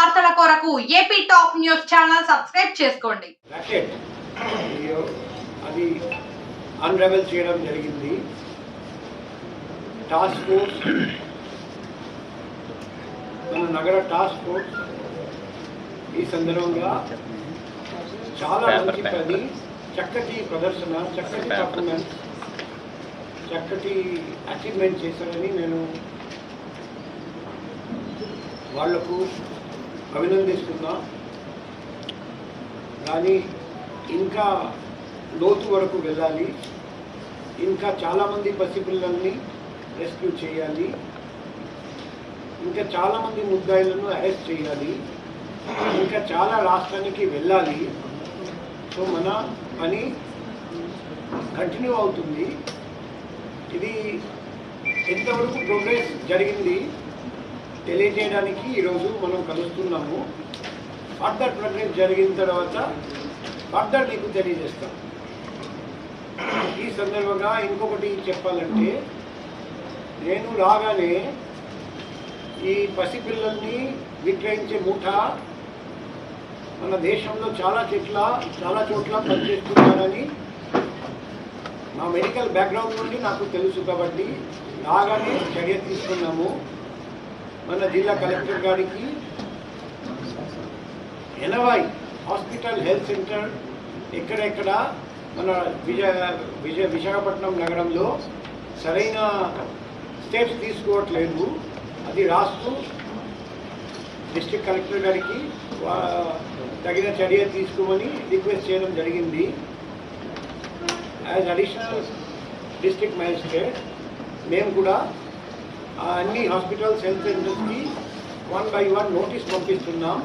వార్తల కొరకు AP top news channel subscribe చేసుకోండి. అది అన్రెవెల్ చేయడం జరిగింది. టాస్క్ ఫోర్స్ మన నగర టాస్క్ ఫోర్స్ ఈ సందర్భంగా చాలా మంచి పని చక్కటి ప్రదర్శన చక్కటి పర్ఫార్మెన్స్ చక్కటి అచీవ్మెంట్ చేశారని నేను వాళ్ళకు అభినందిస్తున్నా. కానీ ఇంకా లోతు వరకు వెళ్ళాలి. ఇంకా చాలామంది పసిపిల్లల్ని రెస్క్యూ చేయాలి. ఇంకా చాలామంది ముద్దాయిలను అరెస్ట్ చేయాలి. ఇంకా చాలా రాష్ట్రానికి వెళ్ళాలి. సో మన పని కంటిన్యూ అవుతుంది. ఇది ఎంతవరకు ప్రోగ్రెస్ జరిగింది? తెలియజేయడానికి ఈరోజు మనం కలుస్తున్నాము. ఫర్దర్ ప్రక్రియ జరిగిన తర్వాత ఫర్దర్ నీకు తెలియజేస్తాం. ఈ సందర్భంగా ఇంకొకటి చెప్పాలంటే నేను రాగానే ఈ పసిపిల్లల్ని విక్రయించే ముఠ మన దేశంలో చాలా చెట్ల చాలా చోట్ల పనిచేస్తున్నారని నా మెడికల్ బ్యాక్గ్రౌండ్ నుండి నాకు తెలుసు కాబట్టి రాగానే చర్య తీసుకున్నాము. మన జిల్లా కలెక్టర్ గారికి ఎనభై హాస్పిటల్ హెల్త్ సెంటర్ ఎక్కడెక్కడ మన విజయ విజయ విశాఖపట్నం నగరంలో సరైన స్టెప్స్ తీసుకోవట్లేదు. అది రాస్తూ డిస్ట్రిక్ట్ కలెక్టర్ గారికి వా- తగిన చర్య తీసుకోమని రిక్వెస్ట్ చేయడం జరిగింది. యాజ్ అడిషనల్ డిస్ట్రిక్ట్ మ్యాజిస్ట్రేట్ మేము కూడా అన్ని హాస్పిటల్స్ హెల్త్ సెంటర్స్కి వన్ బై వన్ నోటీస్ పంపిస్తున్నాం.